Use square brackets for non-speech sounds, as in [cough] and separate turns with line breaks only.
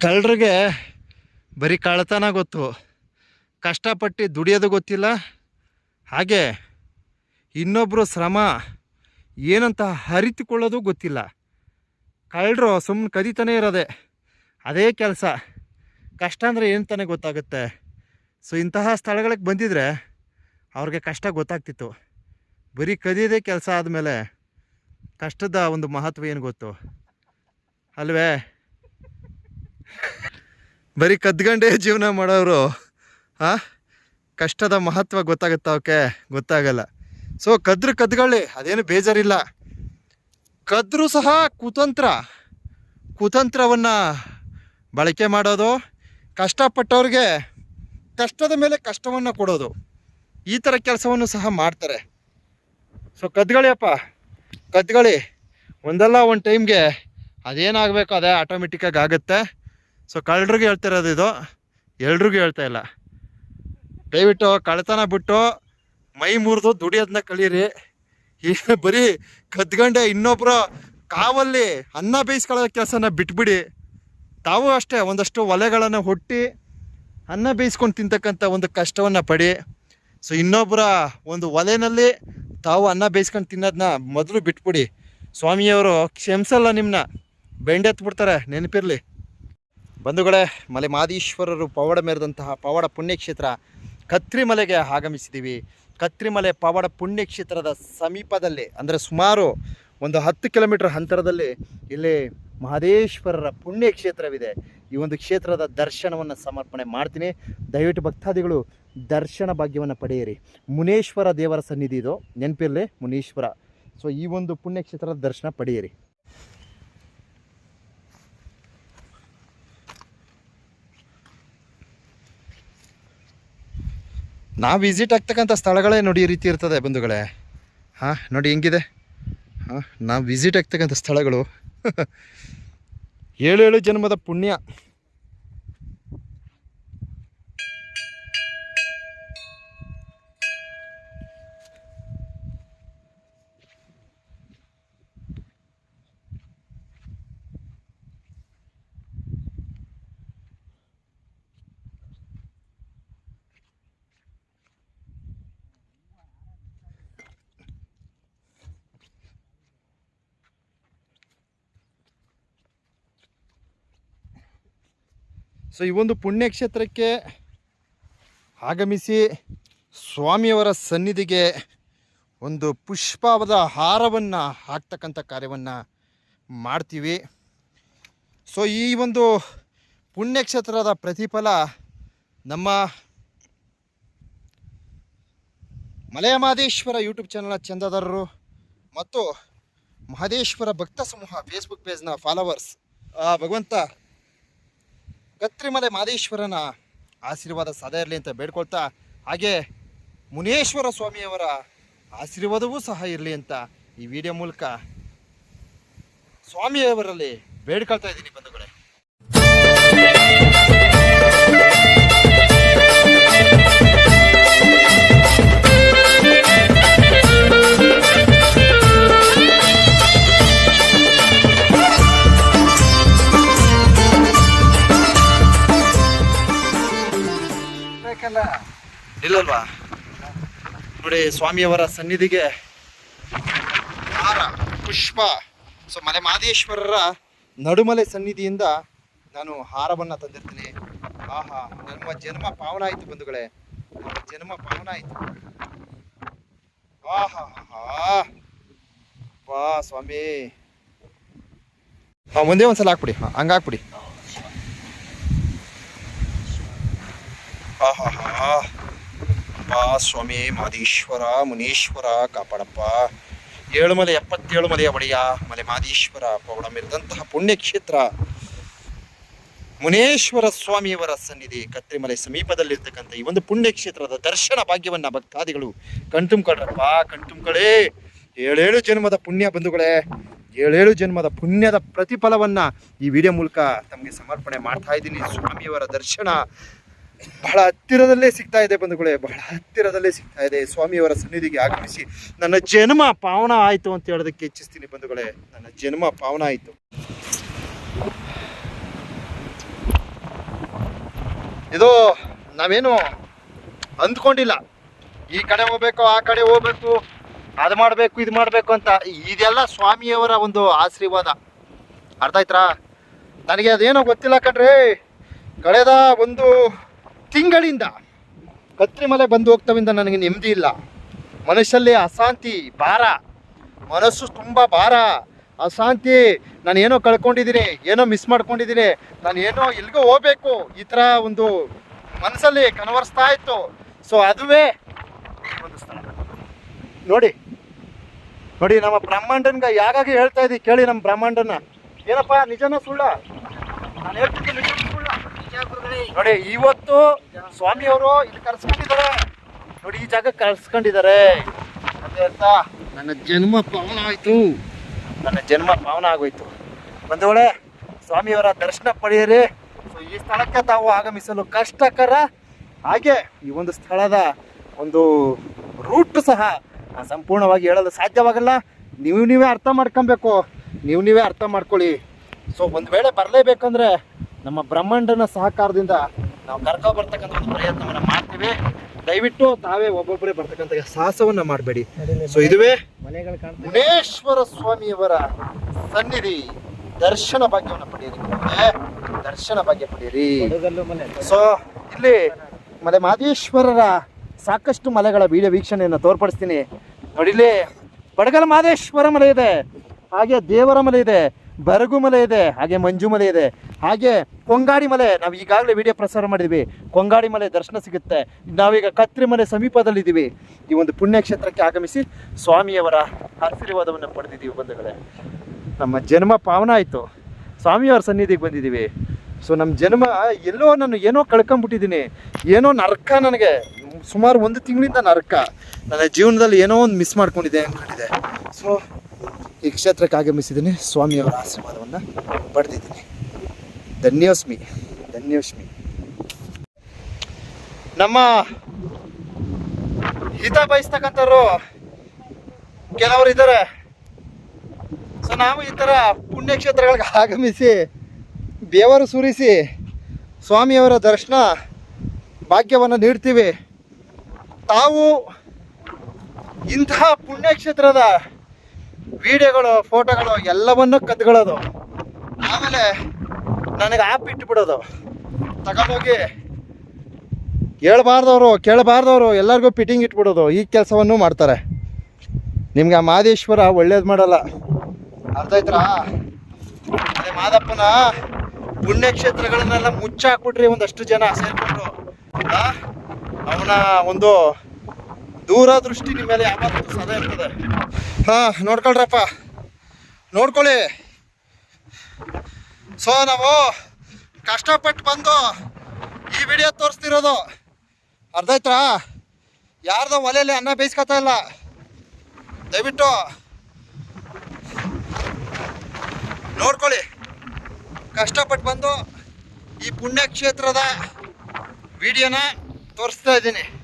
ಕಳ್ಳರಿಗೆ ಬರೀ ಕಳ್ಳತನ ಗೊತ್ತು. ಕಷ್ಟಪಟ್ಟು ದುಡಿಯೋದು ಗೊತ್ತಿಲ್ಲ. ಹಾಗೆ ಇನ್ನೊಬ್ಬರು ಶ್ರಮ ಏನಂತ ಅರಿತುಕೊಳ್ಳೋದು ಗೊತ್ತಿಲ್ಲ. ಕಳ್ಳರು ಸುಮ್ಮನೆ ಕದೀತಾನೆ ಇರೋದೆ. ಅದೇ ಕೆಲಸ. ಕಷ್ಟ ಅಂದರೆ ಏನು ತಾನೇ ಗೊತ್ತಾಗುತ್ತೆ. ಸೊ ಇಂತಹ ಸ್ಥಳಗಳಿಗೆ ಬಂದಿದ್ರೆ ಅವ್ರಿಗೆ ಕಷ್ಟ ಗೊತ್ತಾಗ್ತಿತ್ತು. ಬರೀ ಕದಿಯೋದೇ ಕೆಲಸ ಆದಮೇಲೆ ಕಷ್ಟದ ಒಂದು ಮಹತ್ವ ಏನು ಗೊತ್ತು? ಅಲ್ವೇ? ಬರೀ ಕದ್ಗಂಡೇ ಜೀವನ ಮಾಡೋರು, ಆ? ಕಷ್ಟದ ಮಹತ್ವ ಗೊತ್ತಾಗುತ್ತಾ ಅವಕ್ಕೆ? ಗೊತ್ತಾಗಲ್ಲ. ಸೊ, ಕದ್ರು ಕದ್ಗಳ್ಳಿ, ಅದೇನು ಬೇಜಾರಿಲ್ಲ. ಕದ್ರು ಸಹ ಕುತಂತ್ರ. ಕುತಂತ್ರವನ್ನು ಬಳಕೆ ಮಾಡೋದು, ಕಷ್ಟಪಟ್ಟವ್ರಿಗೆ ಕಷ್ಟದ ಮೇಲೆ ಕಷ್ಟವನ್ನು ಕೊಡೋದು, ಈ ಥರ ಕೆಲಸವನ್ನು ಸಹ ಮಾಡ್ತಾರೆ. ಸೊ ಕದ್ಗಳಿಯಪ್ಪ ಕದ್ಗಳಿ ಒಂದಲ್ಲ ಒಂದು ಟೈಮ್ಗೆ ಅದೇನಾಗಬೇಕು ಅದೇ ಆಟೋಮೆಟಿಕ್ಕಾಗಿ ಆಗುತ್ತೆ. ಸೊ ಕಳ್ಳರಿಗೆ ಹೇಳ್ತಿರೋದು ಇದು. ಎಲ್ರಿಗೂ ಹೇಳ್ತಾ ಇಲ್ಲ. ದಯವಿಟ್ಟು ಕಳ್ತನ ಬಿಟ್ಟು ಮೈ ಮುರಿದು ದುಡಿಯೋದನ್ನ ಕಳೀರಿ. ಈ ಬರೀ ಕದ್ಗಂಡೆ ಇನ್ನೊಬ್ಬರ ಕಾವಲ್ಲಿ ಅನ್ನ ಬೇಯಿಸ್ಕೊಳ್ಳೋ ಕೆಲಸನ ಬಿಟ್ಬಿಡಿ. ತಾವು ಅಷ್ಟೇ ಒಂದಷ್ಟು ಒಲೆಗಳನ್ನು ಹೊಟ್ಟಿ ಅನ್ನ ಬೇಯಿಸ್ಕೊಂಡು ತಿಂತಕ್ಕಂಥ ಒಂದು ಕಷ್ಟವನ್ನು ಪಡಿ. ಸೊ ಇನ್ನೊಬ್ಬರ ಒಂದು ಒಲೆನಲ್ಲಿ ತಾವು ಅನ್ನ ಬೇಯಿಸ್ಕೊಂಡು ತಿನ್ನೋದನ್ನ ಮೊದಲು ಬಿಟ್ಬಿಡಿ. ಸ್ವಾಮಿಯವರು ಕ್ಷಮಿಸಲ್ಲ ನಿಮ್ಮನ್ನ ಬೆಂಡೆತ್ಬಿಡ್ತಾರೆ. ನೆನಪಿರಲಿ. ಬಂಧುಗಳೇ ಮಲೆ ಮಾದೀಶ್ವರರು ಪವಾಡ ಮೇರೆದಂತಹ ಪವಾಡ ಪುಣ್ಯಕ್ಷೇತ್ರ ಕತ್ರಿಮಲೆಗೆ ಆಗಮಿಸಿದ್ದೀವಿ. ಕತ್ರಿಮಲೆ ಪವಾಡ ಪುಣ್ಯಕ್ಷೇತ್ರದ ಸಮೀಪದಲ್ಲಿ, ಅಂದರೆ ಸುಮಾರು ಒಂದು ಹತ್ತು ಕಿಲೋಮೀಟರ್ ಅಂತರದಲ್ಲಿ ಇಲ್ಲಿ ಮಹದೇಶ್ವರರ ಪುಣ್ಯಕ್ಷೇತ್ರವಿದೆ. ಈ ಒಂದು ಕ್ಷೇತ್ರದ ದರ್ಶನವನ್ನು ಸಮರ್ಪಣೆ ಮಾಡ್ತೀನಿ. ದಯವಿಟ್ಟು ಭಕ್ತಾದಿಗಳು ದರ್ಶನ ಭಾಗ್ಯವನ್ನು ಪಡೆಯಿರಿ. ಮುನೇಶ್ವರ ದೇವರ ಸನ್ನಿಧಿ ಇದು. ನೆನಪಿರಲಿ, ಮುನೀಶ್ವರ. ಸೊ ಈ ಒಂದು ಪುಣ್ಯಕ್ಷೇತ್ರದ ದರ್ಶನ ಪಡೆಯಿರಿ. ನಾವು ವಿಸಿಟ್ ಆಗ್ತಕ್ಕಂಥ ಸ್ಥಳಗಳೇ ನೋಡಿ ಈ ರೀತಿ ಇರ್ತದೆ ಬಂಧುಗಳೇ. ಹಾಂ, ನೋಡಿ ಹೆಂಗಿದೆ? ಹಾಂ, ನಾವು ವಿಸಿಟ್ ಆಗ್ತಕ್ಕಂಥ ಸ್ಥಳಗಳು. [laughs] ಏಳು ಏಳು ಜನ್ಮದ ಪುಣ್ಯ. ಸೊ ಈ ಒಂದು ಪುಣ್ಯಕ್ಷೇತ್ರಕ್ಕೆ ಆಗಮಿಸಿ ಸ್ವಾಮಿಯವರ ಸನ್ನಿಧಿಗೆ ಒಂದು ಪುಷ್ಪದ ಹಾರವನ್ನು, ಹಾಕ್ತಕ್ಕಂಥ ಕಾರ್ಯವನ್ನು ಮಾಡ್ತೀವಿ. ಸೊ ಈ ಒಂದು ಪುಣ್ಯಕ್ಷೇತ್ರದ ಪ್ರತಿಫಲ ನಮ್ಮ ಮಲೆಯ ಮಹದೇಶ್ವರ ಯೂಟ್ಯೂಬ್ ಚಾನಲ್ನ ಚಂದಾದಾರರು ಮತ್ತು ಮಹದೇಶ್ವರ ಭಕ್ತ ಸಮೂಹ ಫೇಸ್ಬುಕ್ ಪೇಜ್ನ ಫಾಲೋವರ್ಸ್ ಭಗವಂತ ಕತ್ರಿಮಲೆ ಮಾದೇಶ್ವರನ ಆಶೀರ್ವಾದ ಸದಾ ಇರಲಿ ಅಂತ ಬೇಡ್ಕೊಳ್ತಾ, ಹಾಗೆ ಮುನೇಶ್ವರ ಸ್ವಾಮಿಯವರ ಆಶೀರ್ವಾದವೂ ಸಹ ಇರಲಿ ಅಂತ ಈ ವಿಡಿಯೋ ಮೂಲಕ ಸ್ವಾಮಿಯವರಲ್ಲಿ ಬೇಡ್ಕೊಳ್ತಾ ಇದ್ದೀನಿ ಬಂಧುಗಳೇ. ಇಲ್ಲಲ್ವಾ? ನೋಡಿ, ಸ್ವಾಮಿಯವರ ಸನ್ನಿಧಿಗೆ ಹಾರ, ಪುಷ್ಪ, ಸೊ ಮಲೆ ಮಾದೇಶ್ವರರ ನಡುಮಲೆ ಸನ್ನಿಧಿಯಿಂದ ನಾನು ಹಾರವನ್ನು ತಂದಿರ್ತೀನಿ. ಆಹಾ ನಮ್ಮ ಜನ್ಮ ಪಾವನ ಆಯಿತು ಬಂಧುಗಳೇ. ಜನ್ಮ ಪಾವನ ಆಯಿತು. ಆಹಾ ಸ್ವಾಮಿ. ಹಾಂ ಒಂದೇ ಒಂದ್ಸಲ ಹಾಕ್ಬಿಡಿ. ಹಾಂ, ಹಂಗೆ ಹಾಕ್ಬಿಡಿ. ಆಹಾ. ಬಾ ಸ್ವಾಮಿ, ಮಾದೀಶ್ವರ, ಮುನೀಶ್ವರ, ಕಾಪಾಡಪ್ಪ. ಏಳುಮಲೆ ಎಪ್ಪತ್ತೇಳು ಮಲೆಯ ಒಡೆಯ ಮಲೆ ಮಾದೀಶ್ವರ ಪೌಡಮಿರಿದಂತಹ ಪುಣ್ಯಕ್ಷೇತ್ರ. ಮುನೇಶ್ವರ ಸ್ವಾಮಿಯವರ ಸನ್ನಿಧಿ ಕತ್ರಿಮಲೆ ಸಮೀಪದಲ್ಲಿರ್ತಕ್ಕಂಥ ಈ ಒಂದು ಪುಣ್ಯಕ್ಷೇತ್ರದ ದರ್ಶನ ಭಾಗ್ಯವನ್ನ ಭಕ್ತಾದಿಗಳು ಕಣ್ತುಂಬ್ಕೊಳ್ರಪ್ಪ ಕಣ್ತುಂಬ್ಕೊಳ್ಳಿ. ಏಳೇಳು ಜನ್ಮದ ಪುಣ್ಯ ಬಂಧುಗಳೇ, ಏಳೇಳು ಜನ್ಮದ ಪುಣ್ಯದ ಪ್ರತಿಫಲವನ್ನ ಈ ವಿಡಿಯೋ ಮೂಲಕ ತಮಗೆ ಸಮರ್ಪಣೆ ಮಾಡ್ತಾ ಇದ್ದೀನಿ. ಸ್ವಾಮಿಯವರ ದರ್ಶನ ಬಹಳ ಹತ್ತಿರದಲ್ಲೇ ಸಿಗ್ತಾ ಇದೆ ಬಂಧುಗಳೇ, ಬಹಳ ಹತ್ತಿರದಲ್ಲೇ ಸಿಗ್ತಾ ಇದೆ. ಸ್ವಾಮಿಯವರ ಸನ್ನಿಧಿಗೆ ಆಗಮಿಸಿ ನನ್ನ ಜನ್ಮ ಪಾವನ ಆಯಿತು ಅಂತ ಹೇಳೋದಕ್ಕೆ ಇಚ್ಛಿಸ್ತೀನಿ ಬಂಧುಗಳೇ, ನನ್ನ ಜನ್ಮ ಪಾವನ ಆಯಿತು. ಇದು ನಾವೇನು ಅಂದ್ಕೊಂಡಿಲ್ಲ. ಈ ಕಡೆ ಹೋಗ್ಬೇಕು, ಆ ಕಡೆ ಹೋಗ್ಬೇಕು, ಅದು ಮಾಡಬೇಕು, ಇದು ಮಾಡಬೇಕು ಅಂತ. ಇದೆಲ್ಲ ಸ್ವಾಮಿಯವರ ಒಂದು ಆಶೀರ್ವಾದ. ಅರ್ಥ ಆಯ್ತಾ ನನಗೆ ಅದೇನೋ ಗೊತ್ತಿಲ್ಲ ಕಣ್ರಿ. ಕಳೆದ ಒಂದು ತಿಂಗಳಿಂದ ಕತ್ರಿ ಮಲೆ ಬಂದು ಹೋಗ್ತವಿಂದ ನನಗೆ ನೆಮ್ಮದಿ ಇಲ್ಲ. ಮನಸ್ಸಲ್ಲಿ ಅಶಾಂತಿ, ಭಾರ. ಮನಸ್ಸು ತುಂಬ ಭಾರ. ಅಶಾಂತಿ ನಾನು ಏನೋ ಕಳ್ಕೊಂಡಿದ್ದೀನಿ, ಏನೋ ಮಿಸ್ ಮಾಡ್ಕೊಂಡಿದ್ದೀನಿ ನಾನು ಏನೋ ಎಲ್ಲಿಗೋ ಹೋಗ್ಬೇಕು, ಈ ಥರ ಒಂದು ಮನಸ್ಸಲ್ಲಿ ಕನವರಿಸ್ತಾ ಇತ್ತು. ಸೊ ಅದುವೇ ಒಂದು ಸ್ಥಳ. ನೋಡಿ ನೋಡಿ, ನಮ್ಮ ಬ್ರಹ್ಮಾಂಡನ್ಗ ಯಾಗಾಗಿ ಹೇಳ್ತಾ ಇದ್ದೀವಿ ಕೇಳಿ ನಮ್ಮ ಬ್ರಹ್ಮಾಂಡನ ಏನಪ್ಪ, ನಿಜನ ಸುಳ್ಳ? ನಾನು ಹೇಳ್ತಿದ್ದು ನಿಜ? ಸುಳ್ಳ ನೋಡಿ ಇವತ್ತು ಸ್ವಾಮಿಯವರು ಇಲ್ಲಿ ಕರ್ಸ್ಕೊಂಡಿದ್ದಾರೆ. ನೋಡಿ ಈ ಜಾಗ ಕರ್ಸ್ಕೊಂಡಿದ್ದಾರೆ. ನನ್ನ ಜನ್ಮ ಪಾವನ ಆಯ್ತು. ನನ್ನ ಜನ್ಮ ಪಾವನ ಆಗೋಯ್ತು. ಬಂದವಳೆ ಸ್ವಾಮಿಯವರ ದರ್ಶನ ಪಡೆಯಿರಿ. ಸೊ ಈ ಸ್ಥಳಕ್ಕೆ ತಾವು ಆಗಮಿಸಲು ಕಷ್ಟಕರ ಹಾಗೆ ಈ ಒಂದು ಸ್ಥಳದ ಒಂದು ರೂಟ್ ಸಹ ಸಂಪೂರ್ಣವಾಗಿ ಹೇಳಲು ಸಾಧ್ಯವಾಗಲ್ಲ. ನೀವು ನೀವೇ ಅರ್ಥ ಮಾಡ್ಕೊಬೇಕು. ನೀವು ನೀವೇ ಅರ್ಥ ಮಾಡ್ಕೊಳ್ಳಿ. ಸೊ ಒಂದು ವೇಳೆ ಬರಲೇಬೇಕಂದ್ರೆ ನಮ್ಮ ಬ್ರಹ್ಮಾಂಡನ ಸಹಕಾರದಿಂದ ನಾವು ಕರ್ಕೊ ಬರ್ತಕ್ಕಂಥ ಒಂದು ಪ್ರಯತ್ನವನ್ನು ಮಾಡ್ತೀವಿ. ದಯವಿಟ್ಟು ತಾವೇ ಒಬ್ಬೊಬ್ಬರೇ ಬರ್ತಕ್ಕಂಥ ಸಾಹಸವನ್ನ ಮಾಡಬೇಡಿ. ಸೊ ಇದುವೇ ಮುನೇಶ್ವರ ಸ್ವಾಮಿಯವರ ಸನ್ನಿಧಿ ದರ್ಶನ ಭಾಗ್ಯವನ್ನು ಪಡೆಯಿರಿ ದರ್ಶನ ಭಾಗ್ಯ ಪಡೆಯಿರಿ. ಸೊ ಇಲ್ಲಿ ಮಲೆ ಮಾದೇಶ್ವರರ ಸಾಕಷ್ಟು ಮಲೆಗಳ ವಿಡಿಯೋ ವೀಕ್ಷಣೆಯನ್ನು ತೋರ್ಪಡಿಸ್ತೀನಿ. ನೋಡಿಲಿ ಬಡಗಲ ಮಾದೇಶ್ವರ ಮಲೆ ಇದೆ. ಹಾಗೆ ದೇವರ ಮಲೆ ಇದೆ. ಬರಗು ಮಲೆ ಇದೆ, ಹಾಗೆ ಮಂಜು ಮಲೆ ಇದೆ, ಹಾಗೆ ಕೊಂಗಾಡಿ ಮಲೆ. ನಾವು ಈಗಾಗಲೇ ವಿಡಿಯೋ ಪ್ರಸಾರ ಮಾಡಿದ್ವಿ. ಕೊಂಗಾಡಿ ಮಲೆ ದರ್ಶನ ಸಿಗುತ್ತೆ. ನಾವೀಗ ಕತ್ರಿ ಮಲೆ ಸಮೀಪದಲ್ಲಿದ್ದೀವಿ. ಈ ಒಂದು ಪುಣ್ಯಕ್ಷೇತ್ರಕ್ಕೆ ಆಗಮಿಸಿ ಸ್ವಾಮಿಯವರ ಆಶೀರ್ವಾದವನ್ನು ಪಡೆದಿದ್ದೀವಿ ಬಂಧುಗಳೇ. ನಮ್ಮ ಜನ್ಮ ಪಾವನ ಆಯಿತು. ಸ್ವಾಮಿಯವರ ಸನ್ನಿಧಿಗೆ ಬಂದಿದ್ದೀವಿ. ಸೊ ನಮ್ಮ ಜನ್ಮ, ಎಲ್ಲೋ ನಾನು ಏನೋ ಕಳ್ಕೊಂಬಿಟ್ಟಿದ್ದೀನಿ. ಏನೋ ನರಕ ನನಗೆ. ಸುಮಾರು ಒಂದು ತಿಂಗಳಿಂದ ನರಕ. ನನ್ನ ಜೀವನದಲ್ಲಿ ಏನೋ ಒಂದು ಮಿಸ್ ಮಾಡ್ಕೊಂಡಿದ್ದೆ ಅಂದ್ಕೊಂಡಿದ್ದೆ. ಸೊ ಈ ಕ್ಷೇತ್ರಕ್ಕೆ ಆಗಮಿಸಿದ್ದೀನಿ. ಸ್ವಾಮಿಯವರ ಆಶೀರ್ವಾದವನ್ನು ಪಡೆದಿದ್ದೀನಿ. ಧನ್ಯೋಸ್ಮಿ ಧನ್ಯೋಸ್ಮಿ. ನಮ್ಮ ಹಿತ ಬಯಸ್ತಕ್ಕಂಥವ್ರು ಕೆಲವರು ಇದ್ದಾರೆ. ಸೊ ನಾವು ಈ ಥರ ಪುಣ್ಯಕ್ಷೇತ್ರಗಳಿಗೆ ಆಗಮಿಸಿ ದೇವರು ಸುರಿಸಿ ಸ್ವಾಮಿಯವರ ದರ್ಶನ ಭಾಗ್ಯವನ್ನು ನೀಡ್ತೀವಿ. ತಾವು ಇಂತಹ ಪುಣ್ಯಕ್ಷೇತ್ರದ ವಿಡಿಯೋಗಳು, ಫೋಟೋಗಳು ಎಲ್ಲವನ್ನೂ ಕದ್ಕೊಳ್ಳೋದು. ಆಮೇಲೆ ನನಗೆ ಆ್ಯಪ್ ಇಟ್ಬಿಡೋದು. ತಗೊಂಡೋಗಿ ಹೇಳ್ಬಾರ್ದವ್ರು, ಕೇಳಬಾರ್ದವರು, ಎಲ್ಲರಿಗೂ ಫಿಟ್ಟಿಂಗ್ ಇಟ್ಬಿಡೋದು. ಈ ಕೆಲಸವನ್ನು ಮಾಡ್ತಾರೆ. ನಿಮ್ಗೆ ಆ ಮಾದೇಶ್ವರ ಒಳ್ಳೇದು ಮಾಡಲ್ಲ. ಅರ್ಥ ಆಯ್ತಾ ಅದೇ ಮಾದಪ್ಪನ ಪುಣ್ಯಕ್ಷೇತ್ರಗಳನ್ನೆಲ್ಲ ಮುಚ್ಚಾಕ್ಬಿಟ್ರಿ ಒಂದಷ್ಟು ಜನ ಸೇರ್ಕೊಂಡು. ಅವನ ಒಂದು ದೂರದೃಷ್ಟಿ ನಿಮ್ಮ ಮೇಲೆ ಯಾವತ್ತೂ ಸದಾ ಇರ್ತದೆ. ಹಾ, ನೋಡ್ಕೊಳ್ರಪ್ಪ. ನೋಡ್ಕೊಳ್ಳಿ. ಸೊ ನಾವು ಕಷ್ಟಪಟ್ಟು ಬಂದು ಈ ವಿಡಿಯೋ ತೋರಿಸ್ತಿರೋದು. ಅರ್ಧ ಆಯ್ತಾ ಯಾರ್ದೋ ಒಲೆಯಲ್ಲಿ ಅನ್ನ ಬೇಯಿಸ್ಕೊತಾ ಇಲ್ಲ. ದಯವಿಟ್ಟು. ನೋಡ್ಕೊಳ್ಳಿ. ಕಷ್ಟಪಟ್ಟು ಬಂದು ಈ ಪುಣ್ಯಕ್ಷೇತ್ರದ ವಿಡಿಯೋನ ತೋರಿಸ್ತಾ ಇದ್ದೀನಿ.